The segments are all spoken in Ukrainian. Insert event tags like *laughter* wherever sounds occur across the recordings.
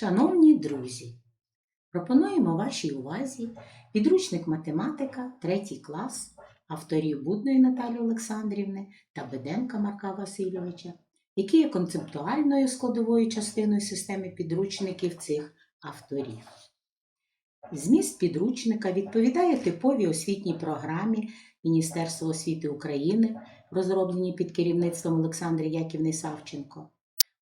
Шановні друзі, пропонуємо вашій увазі підручник математика, 3 клас авторів Будної Наталі Олександрівни та Беденка Марка Васильовича, які є концептуальною складовою частиною системи підручників цих авторів. Зміст підручника відповідає типовій освітній програмі Міністерства освіти України, розробленій під керівництвом Олександри Яківни Савченко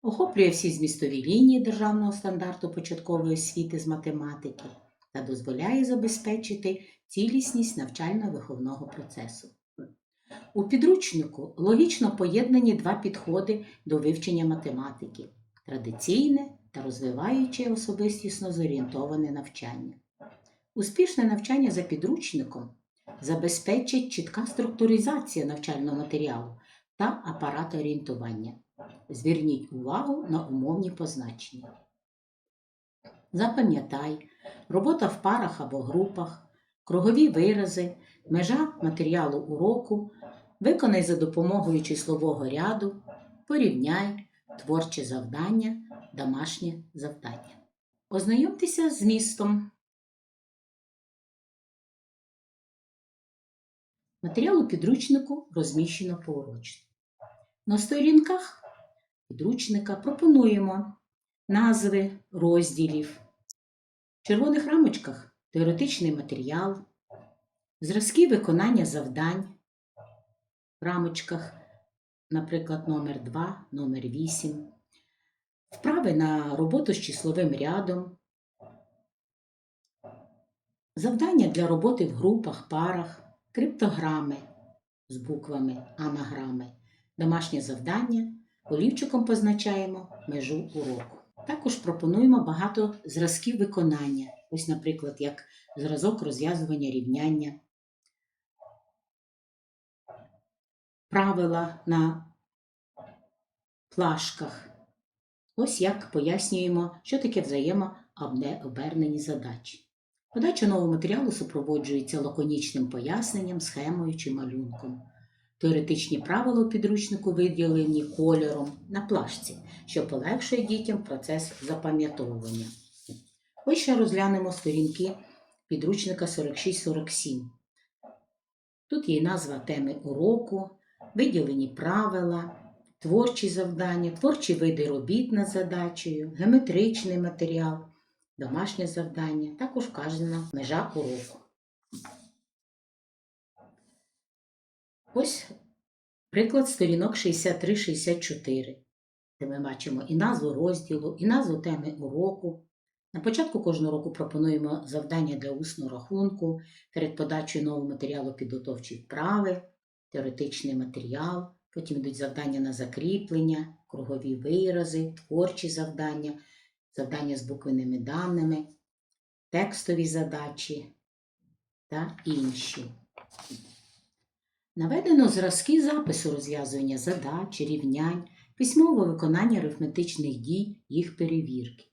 охоплює всі змістові лінії державного стандарту початкової освіти з математики та дозволяє забезпечити цілісність навчально-виховного процесу. У підручнику логічно поєднані два підходи до вивчення математики традиційне та розвиваюче особистісно зорієнтоване навчання. Успішне навчання за підручником забезпечить чітка структуризація навчального матеріалу та апарат орієнтування. Зверніть увагу на умовні позначення. Запам'ятай, робота в парах або групах, кругові вирази, межа матеріалу уроку, виконай за допомогою числового ряду, порівняй, творче завдання, домашнє завдання. Ознайомтеся з змістом. Матеріал у підручнику розміщено поурочно. На сторінках підручника пропонуємо назви розділів. В червоних рамочках теоретичний матеріал, зразки виконання завдань. В рамочках, наприклад, номер 2, номер 8, вправи на роботу з числовим рядом, завдання для роботи в групах, парах, криптограми з буквами, анаграми, домашнє завдання. Олівчиком позначаємо межу уроку. Також пропонуємо багато зразків виконання. Ось, наприклад, як зразок розв'язування рівняння, правила на плашках. Ось як пояснюємо, що таке взаємообернені задачі. Подача нового матеріалу супроводжується лаконічним поясненням, схемою чи малюнком. Теоретичні правила у підручнику виділені кольором на плашці, що полегшує дітям процес запам'ятовування. Ось ще розглянемо сторінки підручника 46-47. Тут є назва теми уроку, виділені правила, творчі завдання, творчі види робіт над задачею, геометричний матеріал, домашнє завдання, також вказана межа уроку. Ось приклад сторінок 63-64, де ми бачимо і назву розділу, і назву теми уроку. На початку кожного року пропонуємо завдання для усного рахунку, перед подачею нового матеріалу підготовчі вправи, теоретичний матеріал, потім йдуть завдання на закріплення, кругові вирази, творчі завдання, завдання з буквенними даними, текстові задачі та інші. Наведено зразки запису розв'язування задач, рівнянь, письмове виконання арифметичних дій, їх перевірки.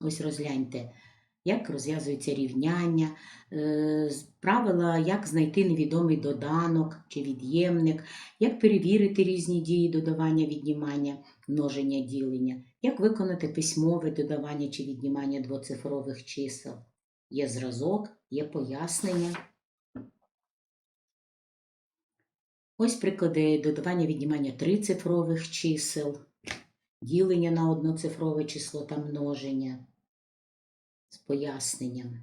Ось розгляньте, як розв'язуються рівняння, е, правила, як знайти невідомий доданок чи від'ємник, як перевірити різні дії додавання, віднімання, множення, ділення, як виконати письмове додавання чи віднімання двоцифрових чисел. Є зразок, є пояснення. Ось приклади додавання віднімання трицифрових чисел, ділення на одноцифрове число та множення з поясненням.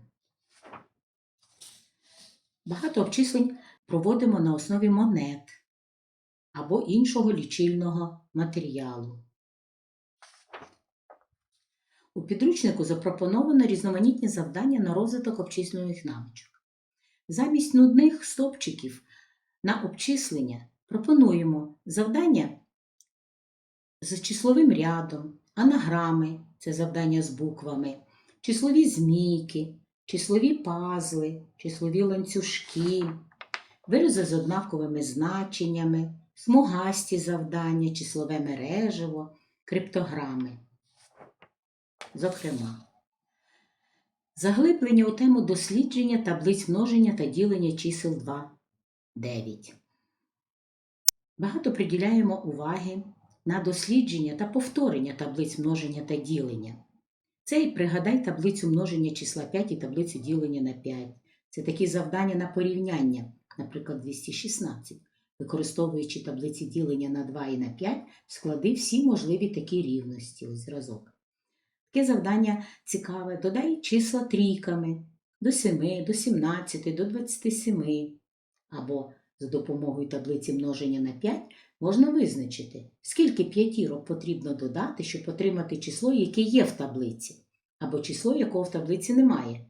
Багато обчислень проводимо на основі монет або іншого лічильного матеріалу. У підручнику запропоновано різноманітні завдання на розвиток обчислювальних навичок. Замість нудних стовпчиків на обчислення пропонуємо завдання з числовим рядом, анаграми це завдання з буквами, числові змійки, числові пазли, числові ланцюжки, вирази з однаковими значеннями, смугасті завдання, числове мережево, криптограми. Зокрема, заглиблення у тему дослідження таблиць множення та ділення чисел 2 9. Багато приділяємо уваги на дослідження та повторення таблиць множення та ділення. Це і пригадай таблицю множення числа 5 і таблицю ділення на 5. Це такі завдання на порівняння, наприклад, 216. Використовуючи таблиці ділення на 2 і на 5, склади всі можливі такі рівності. Ось зразок. Таке завдання цікаве. Додай числа трійками до 7, до 17, до 27. Або за допомогою таблиці множення на 5 можна визначити, скільки п'ятірок потрібно додати, щоб отримати число, яке є в таблиці, або число, якого в таблиці немає.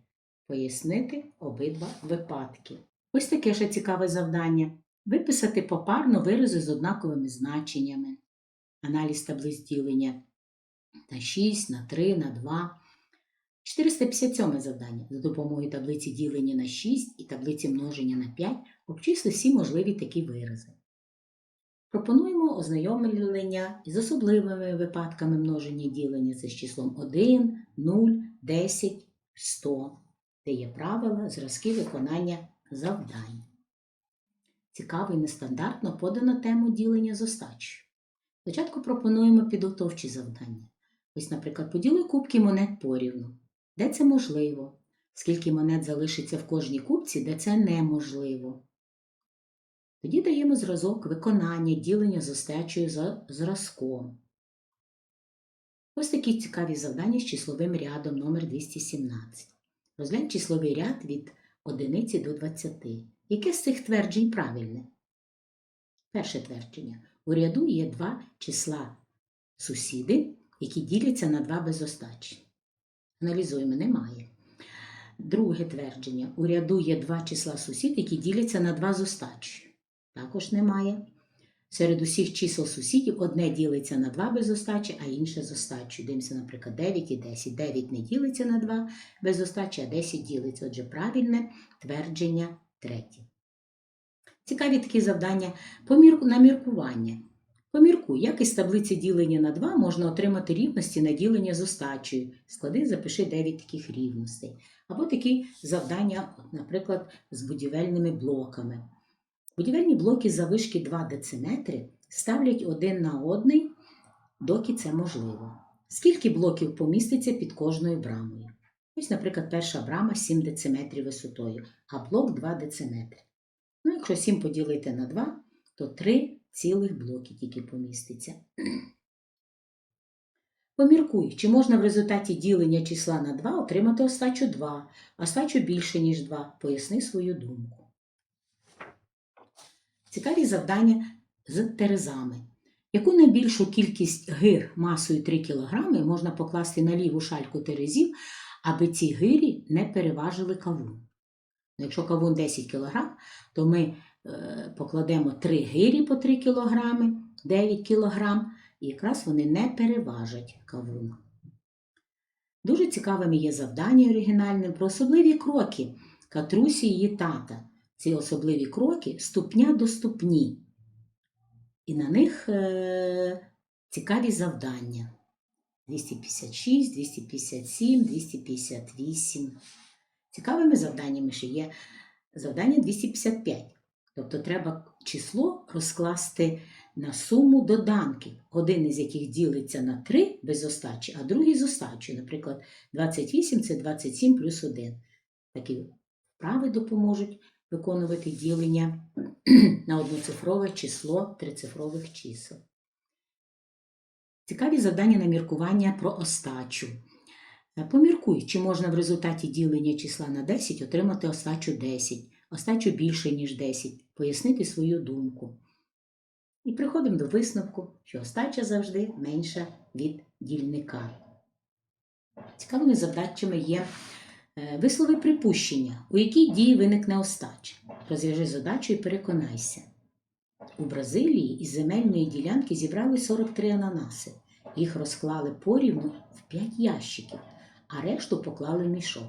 Пояснити обидва випадки. Ось таке ще цікаве завдання. Виписати попарно вирази з однаковими значеннями. Аналіз таблиць ділення на 6, на 3, на 2. 457 завдання. За допомогою таблиці ділення на 6 і таблиці множення на 5 обчисли всі можливі такі вирази. Пропонуємо ознайомлення із особливими випадками множення ділення це з числом 1, 0, 10, 100, де є правила, зразки виконання завдань. Цікаво і нестандартно подано тему ділення з остачею. Спочатку пропонуємо підготовчі завдання. Ось, наприклад, поділи кубки монет порівну. Де це можливо? Скільки монет залишиться в кожній кубці, де це неможливо. Тоді даємо зразок виконання ділення з остачею за зразком. Ось такі цікаві завдання з числовим рядом номер 217. Розглянь числовий ряд від 1 до 20. Яке з цих тверджень правильне? Перше твердження. У ряду є два числа сусіди, які діляться на два без остачі. Аналізуємо, немає. Друге твердження. У ряду є два числа сусід, які діляться на два з остачею. Також немає. Серед усіх чисел сусідів одне ділиться на 2 без остачі, а інше з остачею. Дивимося, наприклад, 9 і 10. 9 не ділиться на 2 без остачі, а 10 ділиться. Отже, правильне твердження третє. Цікаві такі завдання на міркування. Поміркуй, як із таблиці ділення на 2 можна отримати рівності на ділення з остачею. Склади, запиши 9 таких рівностей. Або такі завдання, наприклад, з будівельними блоками. Будівельні блоки завишки 2 дециметри ставлять один на одний, доки це можливо. Скільки блоків поміститься під кожною брамою? Ось, наприклад, перша брама 7 дециметрів висотою, а блок 2 дециметри. Ну, якщо 7 поділити на 2, то 3 цілих блоки тільки поміститься. *clears throat* Поміркуй, чи можна в результаті ділення числа на 2 отримати остачу 2, а остачу більше, ніж 2. Поясни свою думку. Цікаві завдання з терезами. Яку найбільшу кількість гир масою 3 кг можна покласти на ліву шальку терезів, аби ці гирі не переважили кавун? Ну, Якщо кавун 10 кг, то ми е, покладемо 3 гирі по 3 кг, 9 кг, і якраз вони не переважать кавун. Дуже цікавими є завдання оригінальним про особливі кроки Катрусі її тата ці особливі кроки ступня до ступні. І на них е, цікаві завдання. 256, 257, 258. Цікавими завданнями ще є завдання 255. Тобто треба число розкласти на суму доданків, один із яких ділиться на 3 без остачі, а другий з остачою. Наприклад, 28 це 27 плюс 1. Такі вправи допоможуть виконувати ділення *clears throat* на одноцифрове число трицифрових чисел. Цікаві завдання на міркування про остачу. Е, Поміркуй, чи можна в результаті ділення числа на 10 отримати остачу 10, остачу більше, ніж 10, пояснити свою думку. І приходимо до висновку, що остача завжди менша від дільника. Цікавими завдачами є Вислови припущення, у якій дії виникне остача. Розв'яжи задачу і переконайся. У Бразилії із земельної ділянки зібрали 43 ананаси. Їх розклали порівну в 5 ящиків, а решту поклали в мішок.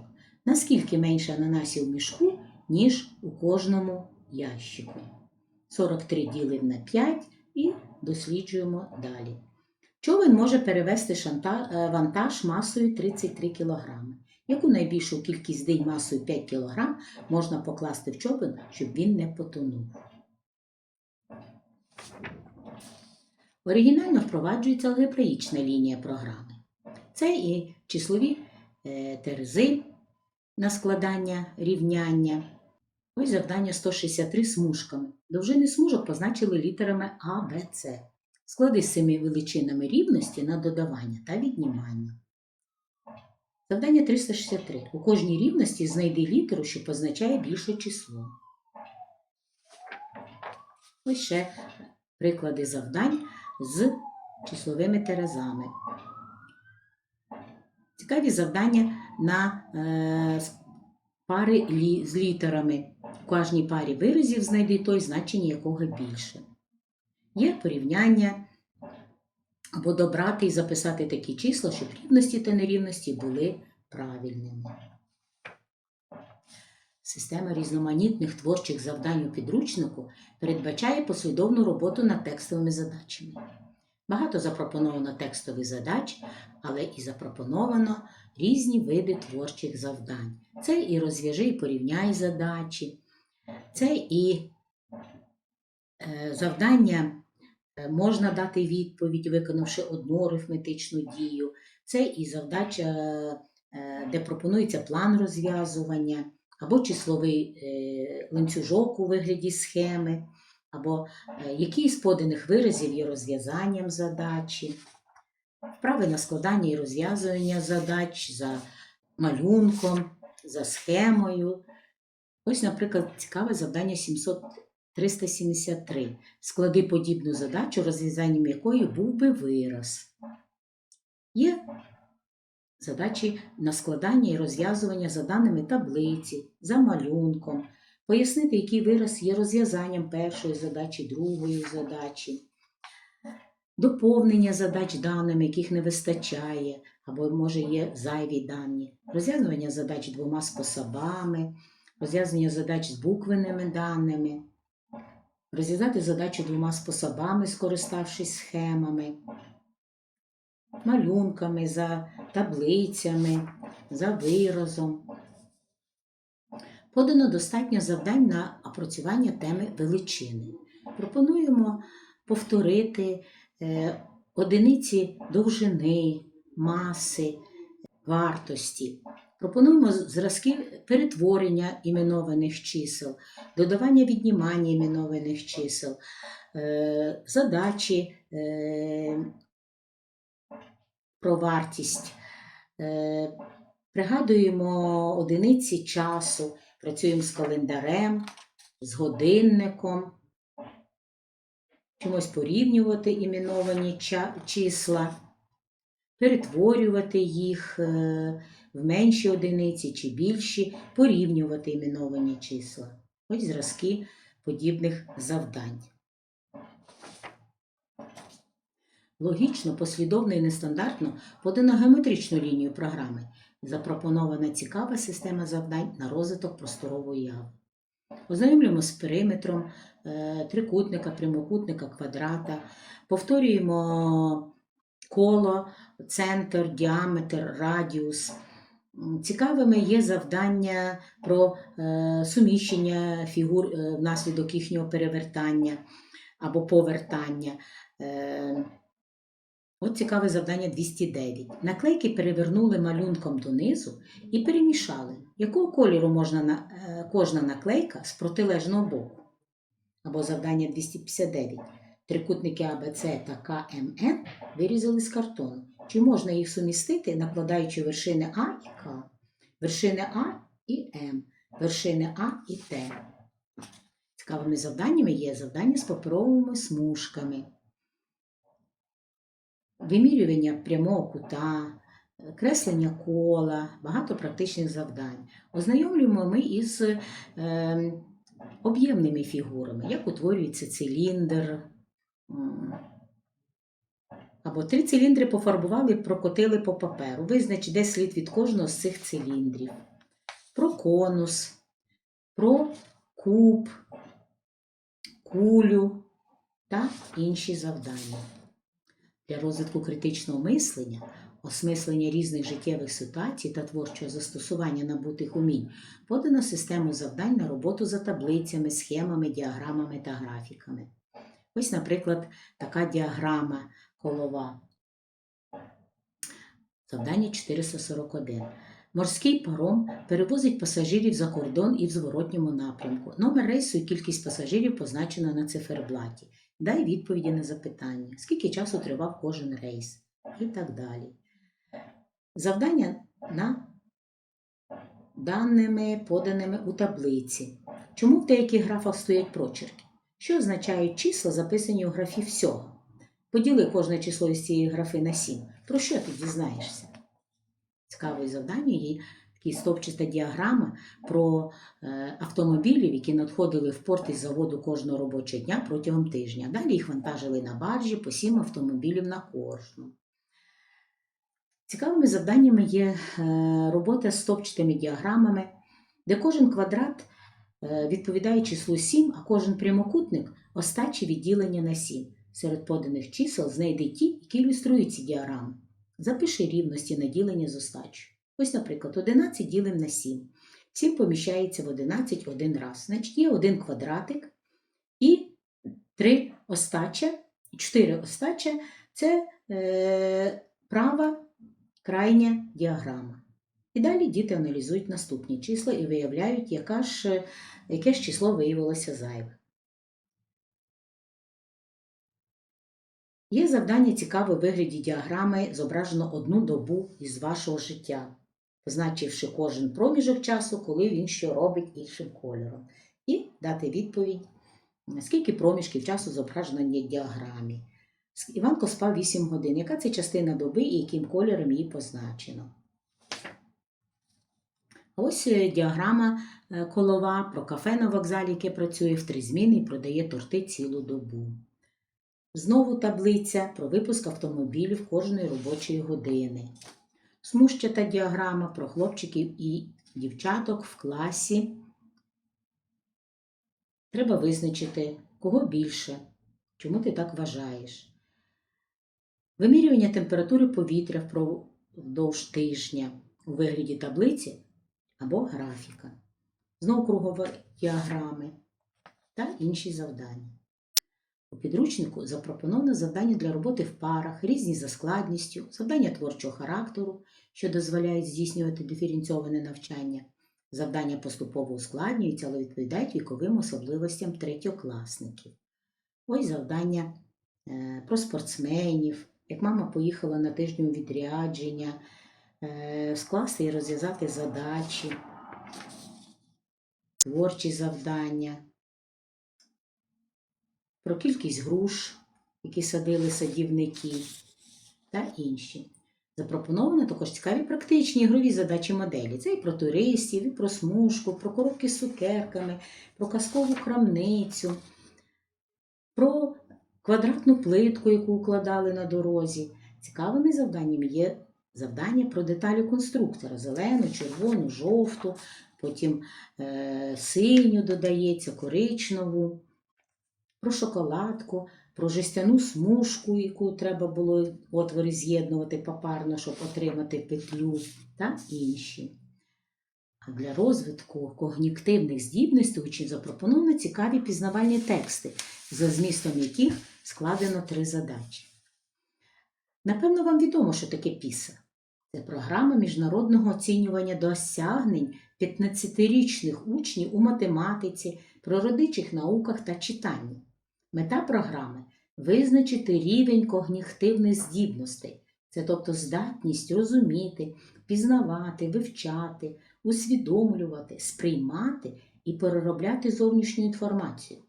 Наскільки менше ананасів в мішку, ніж у кожному ящику. 43 ділимо на 5 і досліджуємо далі. Човен може перевести е, вантаж масою 33 кг. Яку найбільшу кількість день масою 5 кг можна покласти в човен, щоб він не потонув? Оригінально впроваджується алгебраїчна лінія програми. Це і числові е, терези на складання рівняння. Ось завдання 163 смужками. Довжини смужок позначили літерами А, Б, С. Склади з цими величинами рівності на додавання та віднімання. Завдання 363. У кожній рівності знайди літеру, що позначає більше число. Ось ще приклади завдань з числовими терезами. Цікаві завдання на е, пари лі, з літерами. У кожній парі виразів знайди той, значення якого більше. Є порівняння або добрати і записати такі числа, щоб рівності та нерівності були правильними. Система різноманітних творчих завдань у підручнику передбачає послідовну роботу над текстовими задачами. Багато запропоновано текстових задач, але і запропоновано різні види творчих завдань. Це і розв'яжи і порівняй задачі, це і е, завдання можна дати відповідь, виконавши одну арифметичну дію. Це і завдача, е, де пропонується план розв'язування, або числовий е, ланцюжок у вигляді схеми, або е, який з поданих виразів є розв'язанням задачі, вправи на складання і розв'язування задач за малюнком, за схемою. Ось, наприклад, цікаве завдання 700 373. Склади подібну задачу, розв'язанням якої був би вираз. Є задачі на складання і розв'язування за даними таблиці, за малюнком, пояснити, який вираз є розв'язанням першої задачі, другої задачі, доповнення задач даними, яких не вистачає, або, може, є зайві дані, розв'язування задач двома способами, розв'язання задач з буквеними даними, розв'язати задачу двома способами, скориставшись схемами, малюнками, за таблицями, за виразом. Подано достатньо завдань на опрацювання теми величини. Пропонуємо повторити е, одиниці довжини, маси, вартості. Пропонуємо зразки перетворення іменованих чисел, додавання віднімання іменованих чисел, е, задачі е, про вартість. Е, Пригадуємо одиниці часу, працюємо з календарем, з годинником, чимось порівнювати іменовані числа, перетворювати їх в менші одиниці чи більші, порівнювати іменовані числа. Ось зразки подібних завдань. Логічно, послідовно і нестандартно подано геометричну лінію програми. Запропонована цікава система завдань на розвиток просторової уяви. Ознайомлюємо з периметром е, трикутника, прямокутника, квадрата, повторюємо коло, центр, діаметр, радіус. Цікавими є завдання про е, суміщення фігур е, внаслідок їхнього перевертання або повертання. Е, От цікаве завдання 209. Наклейки перевернули малюнком донизу і перемішали, якого кольору можна на, кожна наклейка з протилежного боку. Або завдання 259. Трикутники АБЦ та КМН вирізали з картону. Чи можна їх сумістити, накладаючи вершини А і К, вершини А і М, вершини А і Т. Цікавими завданнями є завдання з паперовими смужками вимірювання прямого кута, креслення кола, багато практичних завдань. Ознайомлюємо ми із е, об'ємними фігурами, як утворюється циліндр. Або три циліндри пофарбували, прокотили по паперу. Визнач, де слід від кожного з цих циліндрів. Про конус, про куб, кулю та інші завдання для розвитку критичного мислення, осмислення різних життєвих ситуацій та творчого застосування набутих умінь подано систему завдань на роботу за таблицями, схемами, діаграмами та графіками. Ось, наприклад, така діаграма колова. Завдання 441. Морський паром перевозить пасажирів за кордон і в зворотньому напрямку. Номер рейсу і кількість пасажирів позначено на циферблаті. Дай відповіді на запитання, скільки часу тривав кожен рейс і так далі. Завдання на даними, поданими у таблиці. Чому в деяких графах стоять прочерки? Що означають числа, записані у графі всього? Поділи кожне число із цієї графи на 7. Про що ти дізнаєшся? Цікаве завдання є така стовпчата діаграма про е, автомобілів, які надходили в порт із заводу кожного робочого дня протягом тижня. Далі їх вантажили на баржі по 7 автомобілів на кожну. Цікавими завданнями є е, робота з стовпчатими діаграмами, де кожен квадрат е, відповідає числу 7, а кожен прямокутник остачі відділення на 7. Серед поданих чисел знайди ті, які ілюструють ці діаграми. Запиши рівності на ділення з остачою. Ось, наприклад, 11 ділимо на 7. 7 поміщається в 11 один раз. Значить, є один квадратик і 3 остача, 4 остача це е, права крайня діаграма. І далі діти аналізують наступні числа і виявляють, яка ж, яке ж число виявилося зайве. Є завдання цікаве у вигляді діаграми зображено одну добу із вашого життя, позначивши кожен проміжок часу, коли він що робить іншим кольором. І дати відповідь, скільки проміжків часу зображено на діаграмі. Іванко спав 8 годин. Яка це частина доби і яким кольором її позначено? Ось е, діаграма е, колова про кафе на вокзалі, яке працює в три зміни і продає торти цілу добу. Знову таблиця про випуск автомобілів кожної робочої години. Смужчата діаграма про хлопчиків і дівчаток в класі. Треба визначити, кого більше, чому ти так вважаєш. Вимірювання температури повітря впродовж тижня у вигляді таблиці або графіка. Знову кругові діаграми та інші завдання. У підручнику запропоновано завдання для роботи в парах, різні за складністю, завдання творчого характеру, що дозволяють здійснювати диференційоване навчання. Завдання поступово ускладнюються, але відповідають віковим особливостям третьокласників. Ось завдання е, про спортсменів, як мама поїхала на тиждень у відрядження, е, скласти і розв'язати задачі, творчі завдання про кількість груш, які садили садівники, та інші. Запропоновано також цікаві практичні ігрові задачі моделі. Це і про туристів, і про смужку, про коробки з цукерками, про казкову крамницю, про квадратну плитку, яку укладали на дорозі. Цікавими завданнями є завдання про деталі конструктора: зелену, червону, жовту, потім е, синю додається, коричневу про шоколадку, про жестяну смужку, яку треба було отвори з'єднувати попарно, щоб отримати петлю, та інші. А для розвитку когнітивних здібностей учнів запропоновано цікаві пізнавальні тексти, за змістом яких складено три задачі. Напевно, вам відомо, що таке PISA. Це програма міжнародного оцінювання досягнень 15-річних учнів у математиці, природничих науках та читанні. Мета програми визначити рівень когнітивних здібностей, це тобто здатність розуміти, пізнавати, вивчати, усвідомлювати, сприймати і переробляти зовнішню інформацію.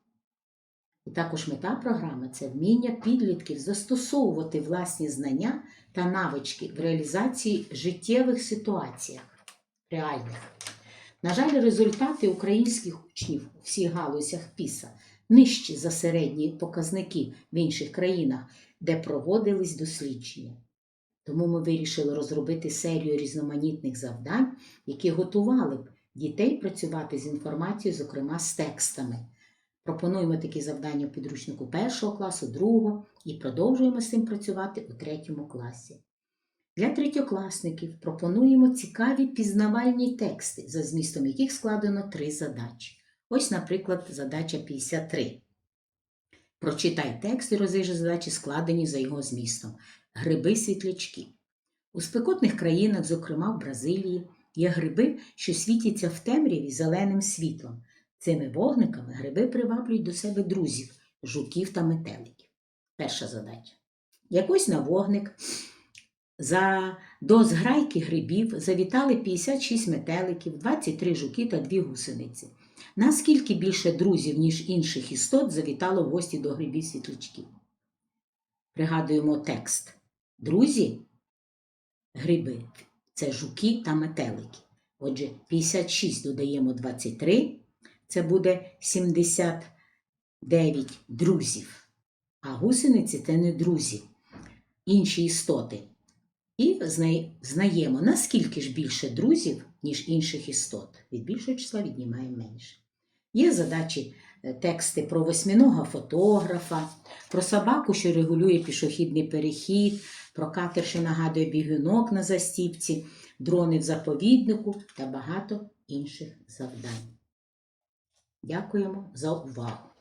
І також мета програми це вміння підлітків застосовувати власні знання та навички в реалізації життєвих ситуаціях реальних. На жаль, результати українських учнів у всіх галузях ПІСА нижчі за середні показники в інших країнах, де проводились дослідження. Тому ми вирішили розробити серію різноманітних завдань, які готували б дітей працювати з інформацією, зокрема з текстами. Пропонуємо такі завдання у підручнику першого класу, другого і продовжуємо з цим працювати у третьому класі. Для третьокласників пропонуємо цікаві пізнавальні тексти, за змістом яких складено три задачі. Ось, наприклад, задача 53. Прочитай текст і розв'яжи задачі, складені за його змістом. Гриби світлячки. У спекотних країнах, зокрема в Бразилії, є гриби, що світяться в темряві зеленим світлом. Цими вогниками гриби приваблюють до себе друзів, жуків та метеликів. Перша задача. Якось на вогник за до зграйки грибів завітали 56 метеликів, 23 жуки та 2 гусениці. Наскільки більше друзів, ніж інших істот, завітало в гості до грибів світлячків? Пригадуємо текст. Друзі, гриби це жуки та метелики. Отже, 56 додаємо 23, це буде 79 друзів. А гусениці це не друзі, інші істоти. І знаємо, наскільки ж більше друзів, ніж інших істот. Від більшого числа віднімаємо менше. Є задачі е, тексти про восьминога фотографа, про собаку, що регулює пішохідний перехід, про катер, що нагадує бігунок на застіпці, дрони в заповіднику та багато інших завдань. Дякуємо за увагу!